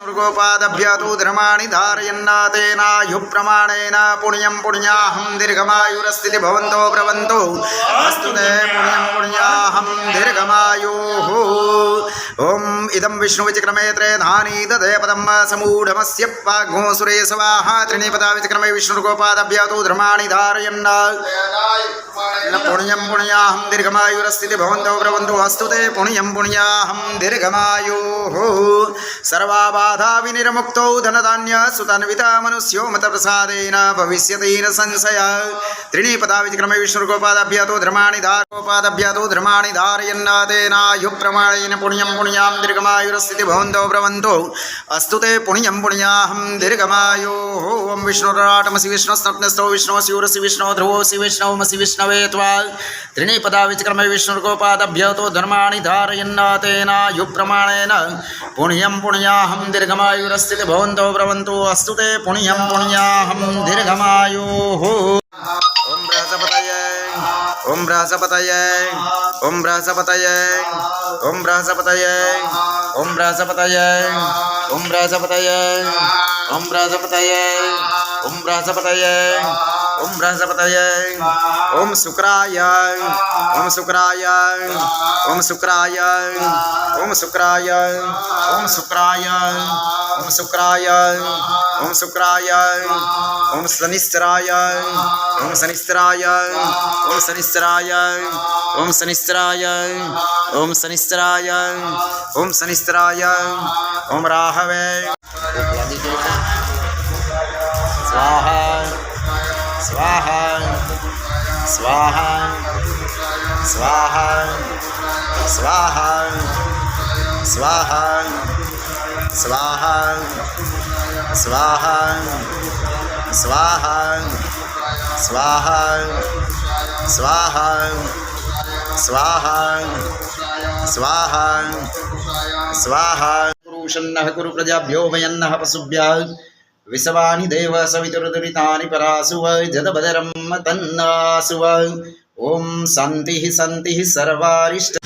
మృగోపాదభ్యాతో ధర్మాణి ధారయన్నాతేనాయు ప్రమాణేన పుణ్యం పుణ్యాహం దీర్ఘమాయురస్థితి భవంతో ప్రవంతో అస్తు పుణ్యం పుణ్యాహం దీర్ఘమాయు ॐ इदं विष्णुविचक्रमे त्रेधानी दधे पदं समूढमस्य पाघो सुरेशवाः त्रिणीपदा विचक्रमे विष्णुर्गोपादभ्यतु धर्माणि धारयन् पुण्यं पुण्याहं दीर्घमायुरस्थिति भवन्तौ ब्रवन्तु अस्तु ते पुण्यं पुण्याहं दीर्घमायुः सर्वाबाधा विनिर्मुक्तौ धनधान्य सुतन्विता मनुष्यो मतप्रसादेन भविष्यति न संशय त्रीणिपदा विक्रमे विष्णुर्गोपादभ्यतो धर्माणि धारोपादभ्यतो धर्माणि धारयन्नादेनायुप्रमाणेन पुण्यं पुण्यां दीर्घमायुरस्थिति भवन्तौ ब्रवन्तु अस्तु ते पुण्यं पुण्याहं दीर्घमायोः ॐ विष्णुराटमसि विष्णुस्नग्नस्थौ विष्णुशिवरसि विष्णो ध्रुवोऽसि विष्णवमसि विष्णवे त्वा त्रिणिपदा विचक्रमे विष्णुर्गोपादभ्यतो धर्माणि धारयन्नातेनायुप्रमाणेन पुण्यं पुण्याहं दीर्घमायुरस्थिति भवन्तौ ब्रवन्तु अस्तु ते पुण्यं पुण्याहं दीर्घमायुः ॐ बृहस्पतये ఓం బ్రాసపతయే ఓం బ్రాసపతయే ఓం బ్రాసపతయే ఓం బ్రాసపతయే ఓం బ్రాసపతయే ఓం బ్రాసపతయే ఓం బ్రాసపతయే ओम बृहस्पतय। ओम शुक्राय। ओम शुक्राय। ओम शुक्राय। ओम शुक्राय। ओम शुक्राय। ओम शुक्राय। ओम शुक्राय। ओम शनिश्चराय। ओम शनिश्चराय। ओम शनिश्चराय। ओम शनिश्चराय। ओम शनिश्चराय। ओम शनिश्चराय। ओम राहवे। स्वाहा। स्वाहा स्वाहा स्वाहा स्वाहा स्वाहा स्वाहा स्वाहा स्वाहा स्वाहा स्वाहा स्वाहा स्वाहा स्वाहा पुरुषन्नः कुरु प्रजाभ्यो वयन्नः पशुभ्यः విసవాని దేవ సవితురుదురితాని పరాసువ జదబదరం తన్నాసువ ఓం సంతి సంతి సర్వారిష్ట